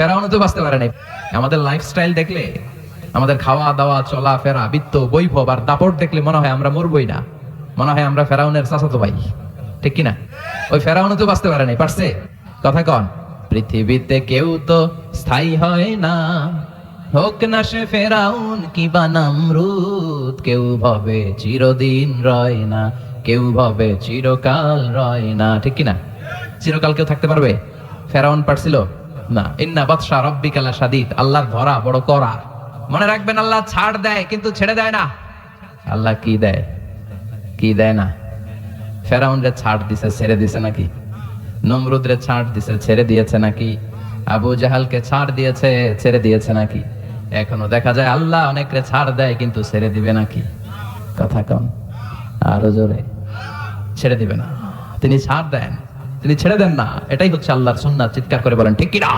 ফেরাউনও তো বাঁচতে পারে নাই। আমাদের লাইফস্টাইল দেখলে, আমাদের খাওয়া দাওয়া চলা ফেরা বৃত্ত, বৈভব আর দাপট দেখলে মনে হয় আমরা মরবই না। মনে হয় আমরা ফেরাউনের চাচাতো ভাই। ঠিক কিনা? ওই ফেরাউনও তো বাঁচতে পারে নাই, পারছে? কথা কন, পৃথিবীতে কেউ তো স্থায়ী হয় না। হোক না সে ফেরাউন কি বানামরুদ কেউ ভাবে চিরদিন রয় না। কেউ ভাবে চিরকাল রয় না। ঠিক কিনা? চিরকাল কেউ থাকতে পারবে? ফেরাউন পারছিল? না। ইন্না বাদশা রব্বিকালা সাদিদ আল্লাহর ধরা বড় করা। মনে রাখবেন আল্লাহ ছাড় দেয়, কিন্তু ছেড়ে দেয় না। আল্লাহ কি দেয়? কি দেয় না? ফেরাউন রে ছাড় দিছে, ছেড়ে দিছে নাকি? নমরুদ রে ছাড় দিছে, ছেড়ে দিয়েছে নাকি? আবু জাহালকে ছাড় দিয়েছে, ছেড়ে দিয়েছে নাকি? এখনও দেখা যায় আল্লাহ অনেকরে ছাড় দেয়, কিন্তু ছেড়ে দিবে নাকি? কথা কম আরও জোরে। ছেড়ে দিবে না। তিনি ছাড় দেন। তিনি ছেড়ে দেন না। এটাই হচ্ছে আল্লাহর সুন্না চিৎকার করে বলেন ঠিক কিনা?